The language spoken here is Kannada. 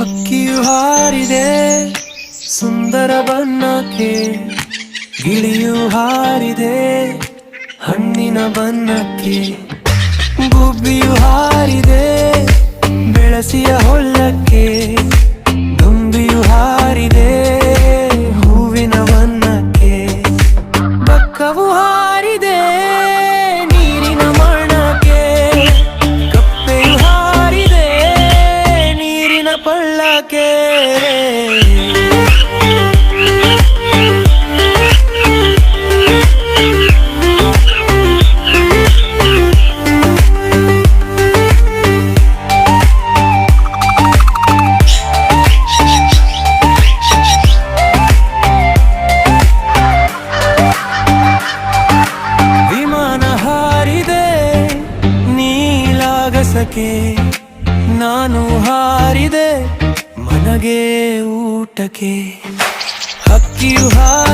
ಹಕ್ಕಿಯು ಹಾರಿದೆ ಸುಂದರ ಬಣ್ಣಕ್ಕೆ ಗಿಳಿಯು ಹಾರಿದೆ ಹಣ್ಣಿನ ಬಣ್ಣಕ್ಕೆ ಗುಬ್ಬಿಯು ನೀಲಾಗಸಕ್ಕೆ ನಾನು ಹಾರಿದೆ ಮನಗೆ ಊಟಕ್ಕೆ ಹಕ್ಕಿಯು ಹಾರಿದೆ